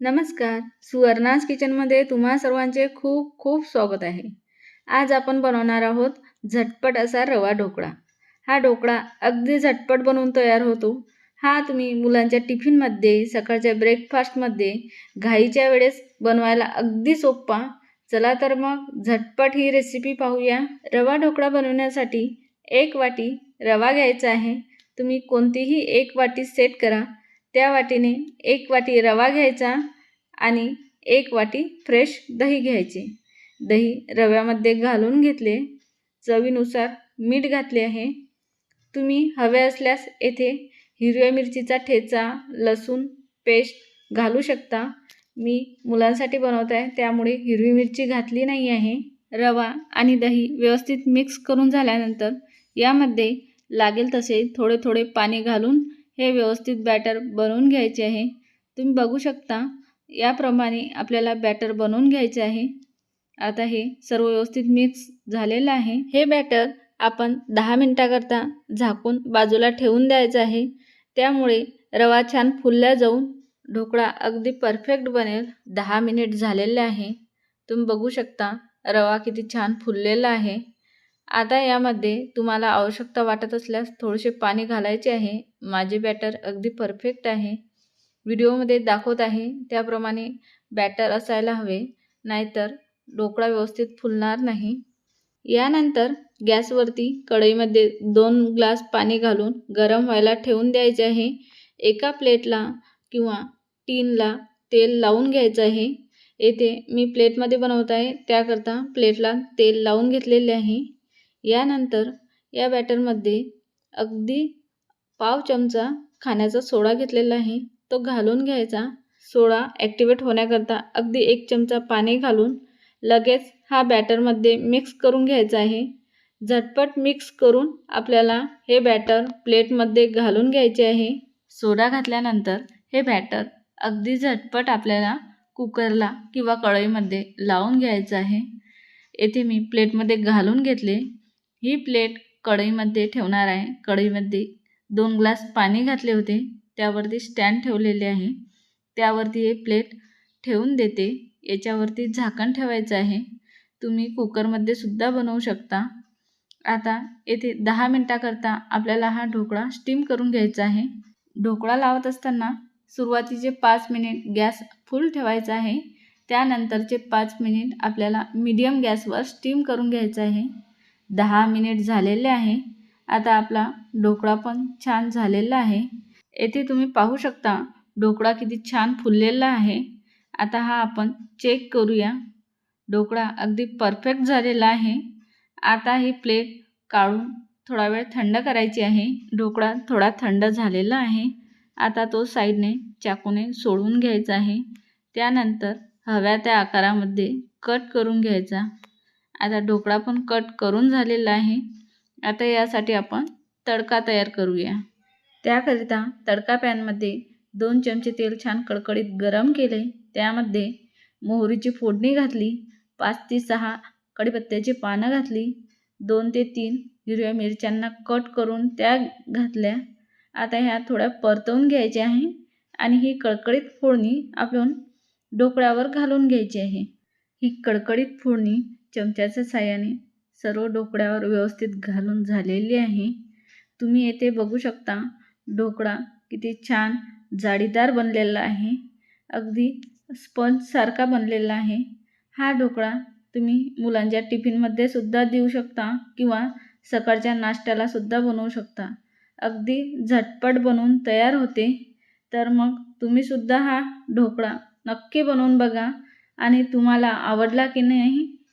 नमस्कार. सुवर्णाज किचनमध्ये तुम्हा सर्वांचे खूप खूप स्वागत आहे. आज आपण बनवणार आहोत झटपट असा रवा ढोकळा. हा ढोकळा अगदी झटपट बनवून तयार होतो. हा तुम्ही मुलांच्या टिफिनमध्ये सकाळच्या ब्रेकफास्टमध्ये घाईच्या वेळेस बनवायला अगदी सोपा चला तर मग झटपट ही रेसिपी पाहूया. रवा ढोकळा बनवण्यासाठी एक वाटी रवा घ्यायचा आहे. तुम्ही कोणतीही एक वाटी सेट करा. त्या वाटीने एक वाटी रवा घ्यायचा आणि एक वाटी फ्रेश दही घ्यायचे. दही रव्यामध्ये घालून घेतले. चवीनुसार मीठ घातले आहे. तुम्ही हवे असल्यास येथे हिरव्या मिरचीचा ठेचा लसूण पेस्ट घालू शकता. मी मुलांसाठी बनवत आहे त्यामुळे हिरवी मिरची घातली नाही आहे. रवा आणि दही व्यवस्थित मिक्स करून झाल्यानंतर यामध्ये लागेल तसे थोडे थोडे पाणी घालून हे व्यवस्थित बॅटर बनवून घ्यायचे आहे. तुम्ही बघू शकता याप्रमाणे आपल्याला बॅटर बनवून घ्यायचे आहे. आता हे सर्व व्यवस्थित मिक्स झालेलं आहे. हे बॅटर आपण दहा मिनटाकरता झाकून बाजूला ठेवून द्यायचं आहे. त्यामुळे रवा छान फुलल्या जाऊन ढोकळा अगदी परफेक्ट बनेल. दहा मिनिट झालेले आहे. तुम्ही बघू शकता रवा किती छान फुललेला आहे. आता यामध्ये तुम्हाला आवश्यकता वाटत असल्यास थोडेसे पाणी घालायचे आहे. माझे बॅटर अगदी परफेक्ट आहे. व्हिडिओमध्ये दाखवत आहे. त्याप्रमाणे बॅटर असायला हवे. नाहीतर ढोकळा व्यवस्थित फुलणार नाही. यानंतर गॅसवरती कढईमध्ये दोन ग्लास पाणी घालून गरम व्हायला ठेवून द्यायचे आहे. एका प्लेटला किंवा टीनला तेल लावून घ्यायचं आहे. येथे मी प्लेटमध्ये बनवत आहे. त्याकरता प्लेटला तेल लावून घेतलेले आहे. यानंतर या बॅटरमध्ये अगदी पाव चमचा खाण्याचा सोडा घेतलेला आहे. तो घालून घ्यायचा. सोडा ॲक्टिवेट होण्याकरता अगदी एक चमचा पाणी घालून लगेच हा बॅटरमध्ये मिक्स करून घ्यायचा आहे. झटपट मिक्स करून आपल्याला हे बॅटर प्लेटमध्ये घालून घ्यायचे आहे. सोडा घातल्यानंतर हे बॅटर अगदी झटपट आपल्याला कुकरला किंवा कढईमध्ये लावून घ्यायचं आहे. येथे मी प्लेटमध्ये घालून घेतले. ही प्लेट कढईमध्ये ठेवणार आहे. कढईमध्ये दोन ग्लास पाणी घातले होते. त्यावरती स्टँड ठेवलेले आहे. त्यावरती हे प्लेट ठेवून देते. याच्यावरती झाकण ठेवायचं आहे. तुम्ही कुकरमध्ये सुद्धा बनवू शकता. आता येथे दहा मिनटाकरता आपल्याला हा ढोकळा स्टीम करून घ्यायचा आहे. ढोकळा लावत असताना सुरुवातीचे पाच मिनिट गॅस फुल ठेवायचा आहे. त्यानंतरचे पाच मिनिट आपल्याला मीडियम गॅसवर स्टीम करून घ्यायचं आहे. दहा मिनिट झालेले आहे. आता आपला ढोकळा पण छान झालेला आहे. येथे तुम्ही पाहू शकता ढोकळा किती छान फुललेला आहे. आता हा आपण चेक करूया. ढोकळा अगदी परफेक्ट झालेला आहे. आता ही प्लेट काढून थोडा वेळ थंड करायची आहे. ढोकळा थोडा थंड झालेला आहे. आता तो साईडने चाकूने सोडून घ्यायचा आहे. त्यानंतर हव्या त्या आकारामध्ये कट करून घ्यायचा. आता ढोकळा पण कट करून झालेला आहे. आता यासाठी आपण तडका तयार करूया. त्याकरिता तडका पॅनमध्ये दोन चमचे तेल छान कडकडीत गरम केले. त्यामध्ये मोहरीची फोडणी घातली. पाच ते सहा कडीपत्त्याची पानं घातली. दोन ते तीन हिरव्या मिरच्यांना कट करून त्या घातल्या. आता ह्या थोड्या परतवून घ्यायच्या आहे आणि ही कडकडीत फोडणी आपण ढोकळ्यावर घालून घ्यायची आहे. ही कडकडीत फोडणी चमच्याच्या साह्याने सर्व ढोकळ्यावर व्यवस्थित घालून झालेली आहे. तुम्ही येथे बघू शकता ढोकळा किती छान जाळीदार बनलेला आहे. अगदी स्पंजसारखा बनलेला आहे. हा ढोकळा तुम्ही मुलांच्या टिफिनमध्ये सुद्धा देऊ शकता किंवा सकाळच्या नाश्त्याला सुद्धा बनवू शकता. अगदी झटपट बनवून तयार होते. तर मग तुम्हीसुद्धा हा ढोकळा नक्की बनवून बघा आणि तुम्हाला आवडला की नाही